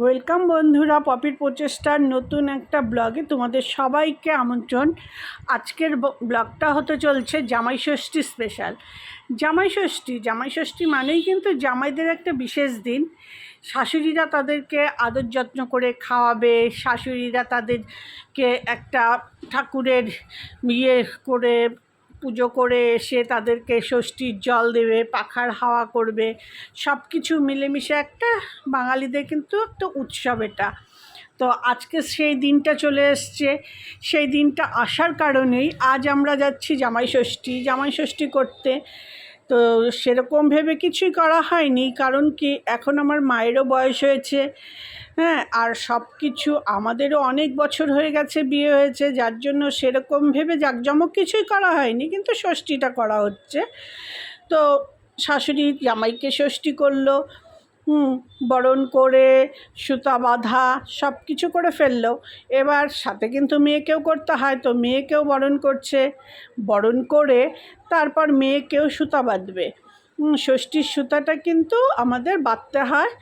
Welcome বন্ধুরা, পপির প্রচেষ্টার নতুন একটা ব্লগে তোমাদের সবাইকে আমন্ত্রণ। আজকের ব্লগটা হতে চলছে জামাই ষষ্ঠী স্পেশাল জামাই ষষ্ঠী জামাই ষষ্ঠী মানেই কিন্তু জামাইদের একটা বিশেষ দিন। শাশুড়িরা তাদেরকে আদর যত্ন করে খাওয়াবে, শাশুড়িরা তাদেরকে একটা ঠাকুরের ইয়ে করে পুজো করে এসে তাদেরকে ষষ্ঠীর জল দেবে, পাখার হাওয়া করবে সব কিছু মিলেমিশে একটা বাঙালিদের কিন্তু একটা উৎসব এটা। তো আজকে সেই দিনটা চলে এসছে। সেই দিনটা আসার কারণেই আজ আমরা যাচ্ছি জামাই ষষ্ঠী। জামাই ষষ্ঠী করতে। তো সেরকম ভেবে কিছুই করা হয়নি। কারণ কি, এখন আমার মায়েরও বয়স হয়েছে। হ্যাঁ আর সব কিছু আমাদেরও অনেক বছর হয়ে গেছে বিয়ে হয়েছে, যার জন্য সেরকম ভেবে জাঁকজমক কিছুই করা হয়নি, কিন্তু ষষ্ঠীটা করা হচ্ছে। তো শাশুড়ি জামাইকে ষষ্ঠী করল, হুম, বরণ করে, সুতা বাঁধা সব কিছু করে ফেলল। এবার সাথে কিন্তু মেয়েকেও করতে হয়, তো মেয়েকেও বরণ করছে। বরণ করে তারপর মেয়েকেও সুতা বাঁধবে। ষষ্ঠীর সুতাটা কিন্তু আমাদের বাঁধতে হয়।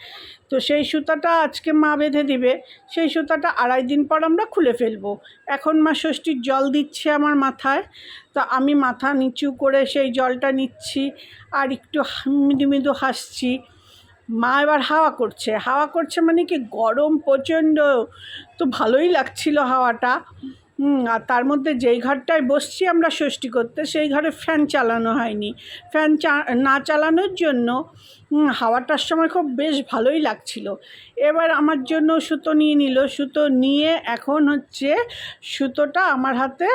তো সেই সুতাটা আজকে মা বেঁধে দিবে। সেই সুতাটা আড়াই দিন পর আমরা খুলে ফেলব। এখন মা ষষ্ঠীর জল দিচ্ছে আমার মাথায়। তো আমি মাথা নিচু করে সেই জলটা নিচ্ছি আর একটু মৃদু মৃদু হাসছি। মা এবার হাওয়া করছে। হাওয়া করছে মানে কি? গরম প্রচণ্ড। তো ভালোই লাগছিল হাওয়াটা। হুম, আর তার মধ্যে যেই ঘরটায় বসছি আমরা ষষ্ঠী করতে সেই ঘরে ফ্যান চালানো হয়নি। ফ্যান না চালানোর জন্য হাওয়াটার সময় খুব বেশ ভালোই লাগছিল। এবার আমার জন্য সুতো নিয়ে নিল। সুতো নিয়ে এখন হচ্ছে সুতোটা আমার হাতে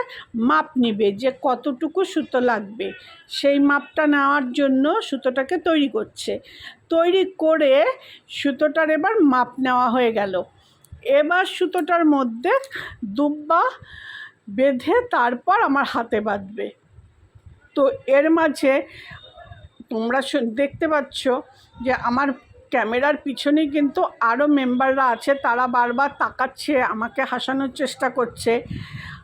মাপ নিবে যে কতটুকু সুতো লাগবে। সেই মাপটা নেওয়ার জন্য সুতোটাকে তৈরি করছে। তৈরি করে সুতোটার এবার মাপ নেওয়া হয়ে গেল। এবার সুতোটার মধ্যে দুব্বা বেঁধে তারপর আমার হাতে বাঁধবে। তো এর মাঝে তোমরা দেখতে পাচ্ছ যে আমার ক্যামেরার পিছনেই কিন্তু আরও মেম্বাররা আছে, তারা বারবার তাকাচ্ছে, আমাকে হাসানোর চেষ্টা করছে।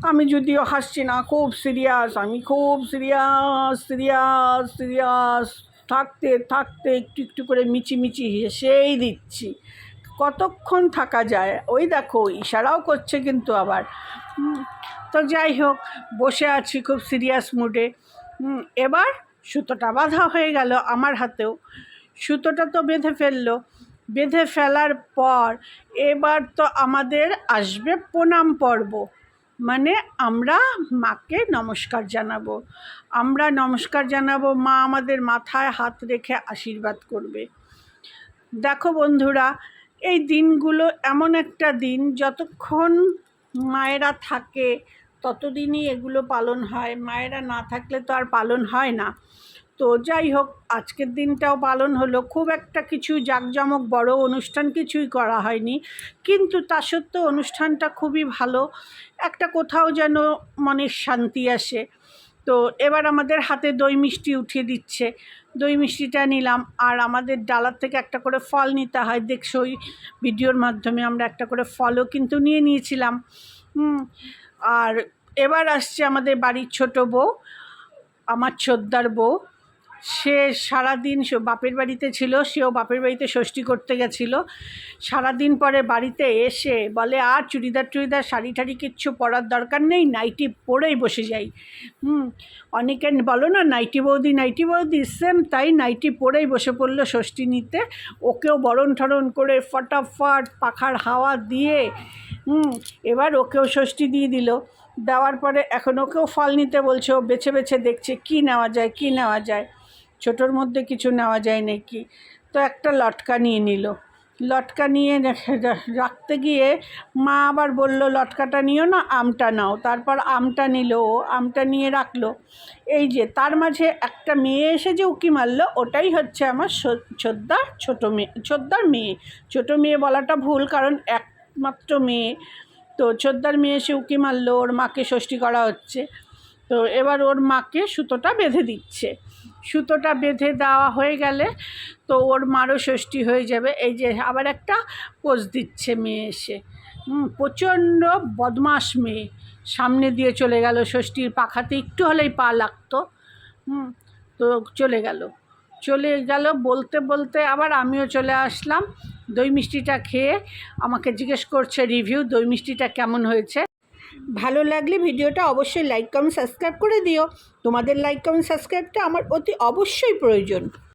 আমি যদিও হাসছি না, খুব সিরিয়াস, আমি খুব সিরিয়াস সিরিয়াস সিরিয়াস, থাকতে থাকতে একটু একটু করে মিচি মিচি হেসেই দিচ্ছি। কতক্ষণ থাকা যায়? ওই দেখো, ইশারাও করছে কিন্তু আবার। তো যাই হোক, বসে আছি খুব সিরিয়াস মুডে এবার সুতোটা বাঁধা হয়ে গেল আমার হাতেও। সুতোটা তো বেঁধে ফেলল। বেঁধে ফেলার পর এবার তো আমাদের আসবে প্রণাম পর্ব। মানে আমরা মাকে নমস্কার জানাব। আমরা নমস্কার জানাব, মা আমাদের মাথায় হাত রেখে আশীর্বাদ করবে। দেখো বন্ধুরা এই দিনগুলো এমন একটা দিন, যতক্ষণ মায়েরা থাকে ততদিনই এগুলো পালন হয়। মায়েরা না থাকলে তো আর পালন হয় না। তো যাই হোক, আজকের দিনটাও পালন হলো। খুব একটা কিছু জাঁকজমক বড় অনুষ্ঠান কিছুই করা হয়নি। কিন্তু তা সত্ত্বেও অনুষ্ঠানটা খুবই ভালো। একটা কোথাও যেন মনের শান্তি আসে। তো এবার আমাদের হাতে দই মিষ্টি উঠিয়ে দিচ্ছে। দই মিষ্টিটা নিলাম আর আমাদের ডালার থেকে একটা করে ফল নিতে হয়। দেখছ, ওই ভিডিওর মাধ্যমে আমরা একটা করে ফলও কিন্তু নিয়ে নিয়েছিলাম। আর এবার আসছে আমাদের বাড়ির ছোট বউ, আমার ছোদ্দার বউ। সে সারাদিন বাপের বাড়িতে ছিল, সেও বাপের বাড়িতে ষষ্ঠী করতে গেছিল। সারাদিন পরে বাড়িতে এসে বলে, আর চুড়িদার টুড়িদার, শাড়ি টাড়ি কিচ্ছু পরার দরকার নেই, নাইটি পরেই বসে যাই। হুম, অনেকে বলো না, নাইটি বৌদি নাইটি বৌদি সেম তাই নাইটি পরেই বসে পড়ল ষষ্ঠী নিতে। ওকেও বরণ ঠরণ করে ফটাফট পাখার হাওয়া দিয়ে, হুম, এবার ওকেও ষষ্ঠী দিয়ে দিল। দেওয়ার পরে এখন ওকেও ফল নিতে বলছে, ও বেছে বেছে দেখছে, কি নেওয়া যায়, কি নেওয়া যায়। ছোটোর মধ্যে কিছু নেওয়া যায় নাকি? তো একটা লটকা নিয়ে নিল। লটকা নিয়ে রাখতে গিয়ে মা আবার বলল, লটকাটা নিও না, আমটা নাও। তারপর আমটা নিল আমটা নিয়ে রাখল। এই যে, তার মাঝে একটা মেয়ে এসে যে উকি মারলো, ওটাই হচ্ছে আমার ছোদ্দার ছোটো মেয়ে ছোদ্দার মেয়ে। ছোটো মেয়ে বলাটা ভুল, কারণ একমাত্র মেয়ে। তো ছোদ্দার মেয়ে এসে উকি মারলো, ওর মাকে ষষ্ঠী করা হচ্ছে। তো এবার ওর মাকে সুতোটা বেঁধে দিচ্ছে। সুতোটা বেঁধে দেওয়া হয়ে গেলে তো ওর মারও ষষ্ঠী হয়ে যাবে। এই যে আবার একটা পোজ দিচ্ছে মেয়ে এসে। প্রচণ্ড বদমাস মেয়ে। সামনে দিয়ে চলে গেল, ষষ্ঠীর পাখাতে একটু হলেই পা লাগতো। হুম তো চলে গেল। চলে গেল বলতে বলতে আবার আমিও চলে আসলাম। দই মিষ্টিটা খেয়ে আমাকে জিজ্ঞেস করছে, রিভিউ, দই মিষ্টিটা কেমন হয়েছে? ভালো লাগলে ভিডিওটা অবশ্যই লাইক কমেন্ট সাবস্ক্রাইব করে দিও। তোমাদের লাইক কমেন্ট সাবস্ক্রাইবটা আমার অতি অবশ্যই প্রয়োজন।